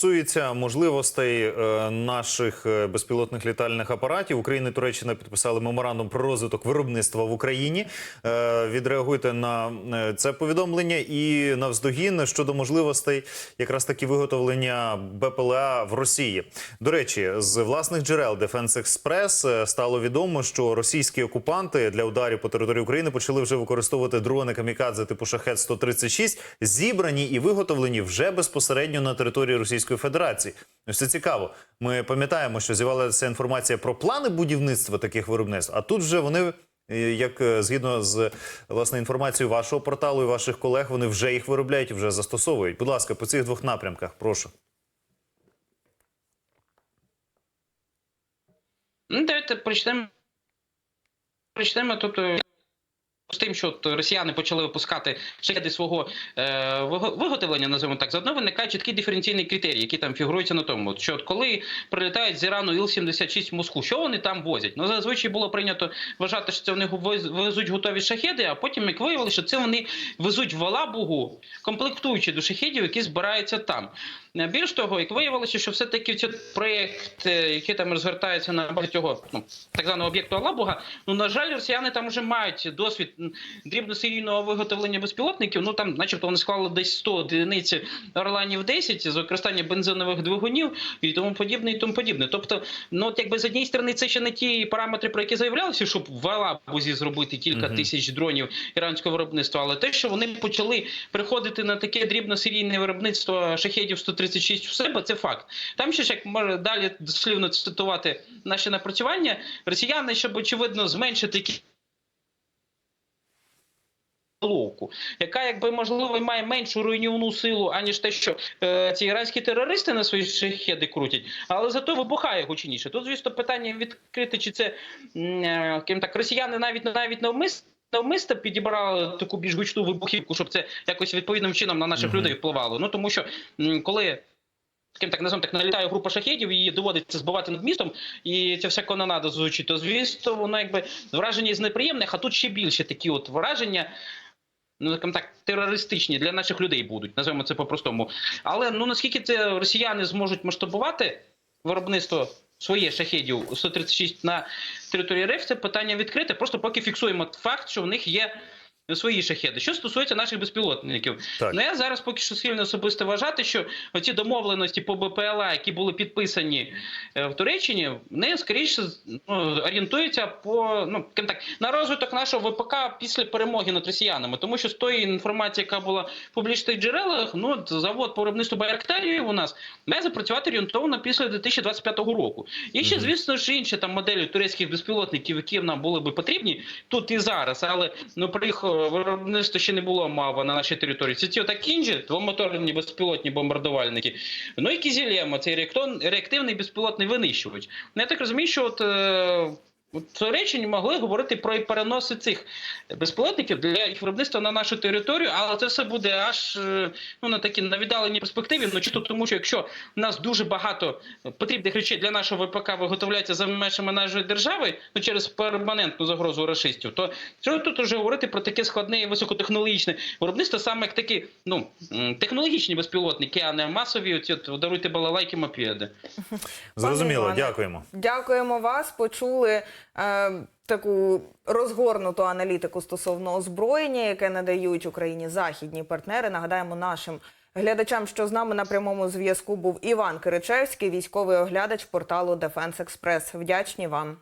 Стосується можливостей е, наших е, безпілотних літальних апаратів. Україна і Туреччина підписали меморандум про розвиток виробництва в Україні. Е, Відреагуйте на це повідомлення і навздогін щодо можливостей якраз таки виготовлення БПЛА в Росії. До речі, з власних джерел Defense Express стало відомо, що російські окупанти для ударів по території України почали вже використовувати дрони камікадзе типу шахет 136 зібрані і виготовлені вже безпосередньо на території Російської Федерації. Ось це цікаво. Ми пам'ятаємо, що з'явилася інформація про плани будівництва таких виробництв. А тут вже вони, е, як е, згідно з власне інформацією вашого порталу і ваших колег, вони вже їх виробляють і вже застосовують. Будь ласка, по цих двох напрямках, прошу. Ну, давайте почнемо. Почнемо тобто. З тим, що росіяни почали випускати шахеди свого е, виготовлення, називаємо так, заодно виникає чіткий диференційний критерій, який там фігурується на тому, що от коли прилітають з Ірану Іл-76 в Москву, що вони там возять? Ну, зазвичай було прийнято вважати, що це вони вез- везуть готові шахеди, а потім, як виявилося, що це вони везуть в Алабугу, комплектуючи до шахедів, які збираються там. Більш того, як виявилося, що все-таки цей проєкт, е, який там розгортається на базі цього ну, так званого об'єкту Алабуга, ну, на жаль, росіяни там вже мають досвід дрібносерійного виготовлення безпілотників. Ну там, начебто, вони склали десь 100 одиниць Орланів 10 з використанням бензинових двигунів і тому подібне, і тому подібне. Тобто, ну от якби з однієї сторони, це ще не ті параметри, про які заявлялися, щоб в Алабузі зробити кілька Мгм. тисяч дронів іранського виробництва, але те, що вони почали приходити на таке дрібносерійне виробництво шахедів 136 у себе, це факт. Там ще ж як може далі дослівно цитувати наші напрацювання, росіяни, щоб очевидно зменшити Головку, яка якби можливо має меншу руйнівну силу, аніж те, що е, ці іранські терористи на свої шахеди крутять, але зато вибухає гучніше. Тут, звісно, питання відкрите, чи це е, скажімо так, росіяни навіть навіть навмисно навмисно підібрали таку більш гучну вибухівку, щоб це якось відповідним чином на наших Мгм. людей впливало. Ну тому що коли. Таким так називаємо так налітає група шахедів, її доводиться збивати над містом, і ця вся канонада звучить. То звісно, воно якби враження з неприємних, а тут ще більше такі от враження. Ну, скажімо так, терористичні для наших людей будуть, називаємо це по-простому. Але ну наскільки це росіяни зможуть масштабувати виробництво своє шахідів 136 на території РФ, це питання відкрите. Просто поки фіксуємо факт, що в них є свої шахеди. Що стосується наших безпілотників, Так. ну я зараз поки що схильно особисто вважати, що оці домовленості по БПЛА, які були підписані е, в Туреччині, вони скоріше ну, орієнтуються по ну так на розвиток нашого ВПК після перемоги над росіянами, тому що з тої інформації, яка була в публічних джерелах, ну завод по виробництву Байрактарів у нас має запрацювати орієнтовно після 2025 року. І ще, звісно ж, інші там моделі турецьких безпілотників, які нам були би потрібні тут і зараз, але ну про їх е, виробництво ще не було мава на нашій території. Це ті отак двомоторні безпілотні бомбардувальники. Ну і Кізілема, цей реактивний безпілотний винищувач. Ну, я так розумію, що от. Е, от в могли говорити про і переноси цих безпілотників для їх виробництва на нашу територію, але це все буде аж е, ну на такі на віддаленій перспективі. Ну чисто тому, що якщо в нас дуже багато потрібних речей для нашого ВПК виготовляється за межами нашої держави, ну через перманентну загрозу рашистів, то що тут вже говорити про таке складне і високотехнологічне виробництво, саме як такі ну технологічні безпілотники, а не масові. Оці от даруйте балалайки мопеди. Зрозуміло, дякуємо. Дякуємо вас. Почули таку розгорнуту аналітику стосовно озброєння, яке надають Україні західні партнери. Нагадаємо нашим глядачам, що з нами на прямому зв'язку був Іван Киричевський, військовий оглядач порталу Defense Express. Вдячні вам.